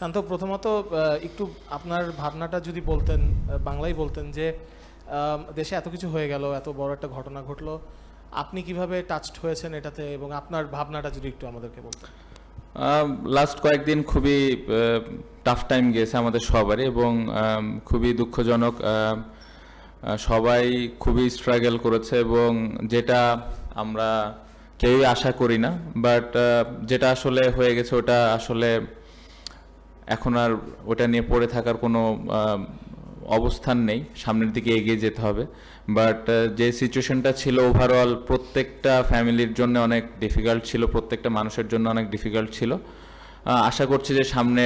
শান্ত, প্রথমত একটু আপনার ভাবনাটা যদি বলতেন বাংলায় বলতেন যে দেশে এত কিছু হয়ে গেল, এত বড় একটা ঘটনা ঘটলো, আপনি কীভাবে টাচড হয়েছেন এটাতে এবং আপনার ভাবনাটা যদি একটু আমাদেরকে বলতেন? লাস্ট কয়েকদিন খুবই টাফ টাইম গিয়েছে আমাদের সবারই এবং খুবই দুঃখজনক সবাই খুবই স্ট্রাগল করেছে এবং যেটা আমরা কেউই আশা করি না বাট যেটা আসলে হয়ে গেছে, ওটা আসলে এখন আর ওটা নিয়ে পড়ে থাকার কোনো অবস্থান নেই। সামনের দিকে এগিয়ে যেতে হবে। বাট যে সিচুয়েশনটা ছিল ওভারঅল প্রত্যেকটা ফ্যামিলির জন্য অনেক ডিফিকাল্ট ছিল, প্রত্যেকটা মানুষের জন্য অনেক ডিফিকাল্ট ছিল। আশা করছি যে সামনে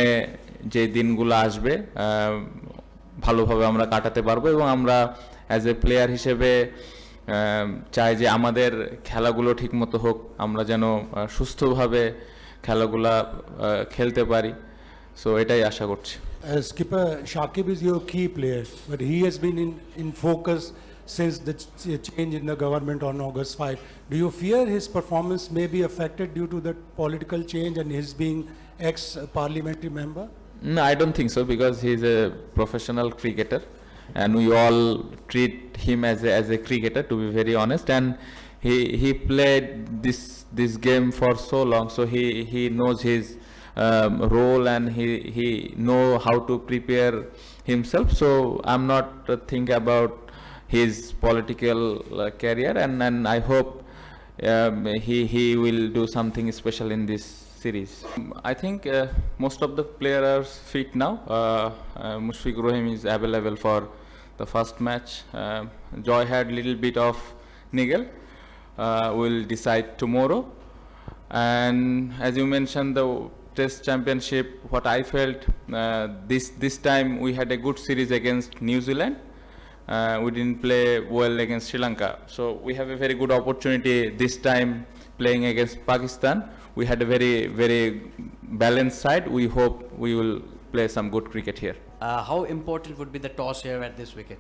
যে দিনগুলো আসবে ভালোভাবে আমরা কাটাতে পারব এবং আমরা অ্যাজ এ প্লেয়ার হিসেবে চাই যে আমাদের খেলাগুলো ঠিকমতো হোক, আমরা যেন সুস্থভাবে খেলাগুলা খেলতে পারি। সো এটাই আশা করছি Uh, skipper Shakib is your key player, but he has been in, in focus since the ch- change in the government on August 5. Do you fear his performance may be affected due to the political change and his being ex-parliamentary member? No, I don't think so because he's a professional cricketer, and we all treat him as a, as a cricketer. To be very honest, and he he played this this game for so long, so he he knows his um, role and he he know how to prepare himself. So I'm not uh, think about his political uh, career, and and I hope um, he he will do something special in this series. I think uh, most of the players are fit now. Uh, uh, Mushfiq Rohim is available for the first match. Uh, Joy had little bit of niggle. Uh, we'll decide tomorrow. And as you mentioned, the Test Championship. What I felt uh, this this time we had a good series against New Zealand. Uh, we didn't play well against Sri Lanka. So we have a very good opportunity this time playing against Pakistan. We had a very, very balanced side. We hope we will play some good cricket here. Uh, how important would be the toss here at this wicket?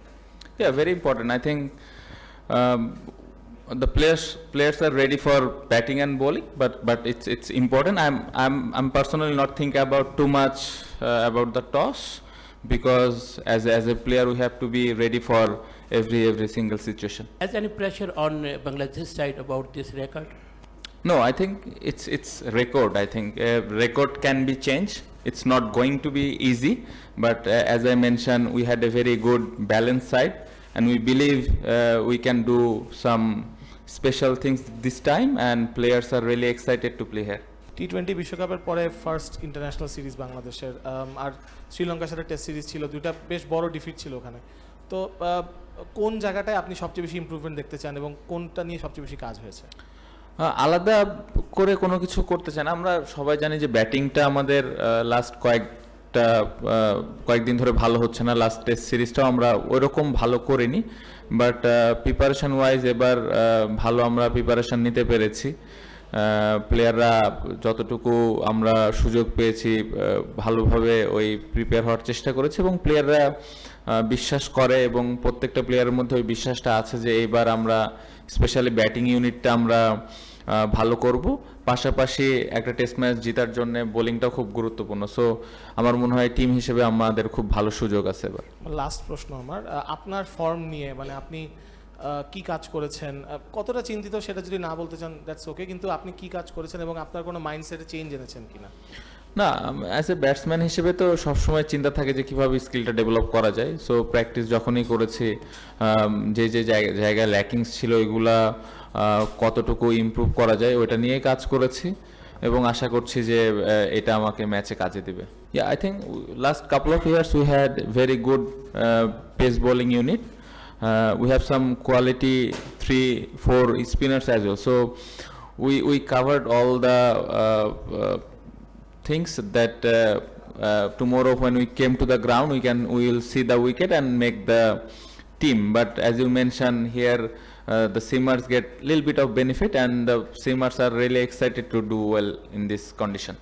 Yeah, very important. I think um, the players players are ready for batting and bowling, but but it's it's important. I'm I'm I'm personally not thinking about too much uh, about the toss because as a, as a player we have to be ready for every every single situation. Has any pressure on uh, Bangladesh side about this record? No, I think it's it's record. I think uh, record can be changed. It's not going to be easy, but uh, as I mentioned, we had a very good balanced side, and we believe uh, we can do some special things this time, and players are really excited to play here. T twenty বিশ্বকাপের পরে first international series বাংলাদেশের আর শ্রীলঙ্কার সাথে test series ছিল দুইটা বেশ বড় defeat ছিল ওখানে। তো কোন জায়গাটায় আপনি সবচেয়ে বেশি ইমপ্রুভমেন্ট দেখতে চান এবং কোনটা নিয়ে সবচেয়ে বেশি কাজ হয়েছে? আলাদা করে কোনো কিছু করতে চান আমরা সবাই জানি যে ব্যাটিংটা আমাদের লাস্ট কয়েকটা আহ, কয়েকদিন ধরে ভালো হচ্ছে না লাস্ট টেস্ট সিরিজটাও আমরা ওইরকম ভালো করিনি বাট প্রিপারেশন ওয়াইজ এবার ভালো আমরা প্রিপারেশন নিতে পেরেছি। প্লেয়াররা যতটুকু আমরা সুযোগ পেয়েছি ভালোভাবে ওই প্রিপেয়ার হওয়ার চেষ্টা করেছি এবং প্লেয়াররা বিশ্বাস করে এবং প্রত্যেকটা প্লেয়ারের মধ্যে ওই বিশ্বাসটা আছে যে এবার আমরা স্পেশালি ব্যাটিং ইউনিটটা আমরা ভালো করব। পাশাপাশি একটা টেস্ট ম্যাচ জেতার জন্য বোলিংটাও খুব গুরুত্বপূর্ণ। সো আমার মনে হয় টিম হিসেবে আমাদের খুব ভালো সুযোগ আছে এবার। লাস্ট প্রশ্ন আমার। আপনার ফর্ম নিয়ে মানে আপনি কি কাজ করেছেন? কতটা চিন্তিত সেটা যদি না বলতে চান দ্যাটস ওকে কিন্তু আপনি কি কাজ করেছেন এবং আপনার কোনো মাইন্ডসেটে চেঞ্জ এনেছেন কিনা? না অ্যাজ এ ব্যাটসম্যান হিসেবে তো সবসময় চিন্তা থাকে যে কীভাবে স্কিলটা ডেভেলপ করা যায়। সো প্র্যাকটিস যখনই করেছি যে যে জায়গা- জায়গায় ল্যাকিংস ছিল এগুলা কতটুকু ইম্প্রুভ করা যায়, ওইটা নিয়ে কাজ করেছি এবং আশা করছি যে এটা আমাকে ম্যাচে কাজে দিবে। Yeah I think last couple of years we had very good pace bowling unit we have some quality three four spinners as well so we we covered all the things that tomorrow when we came to the ground we can will see the wicket and make the team but as you mention here Uh, the seamers get little bit of benefit and the seamers are really excited to do well in this condition.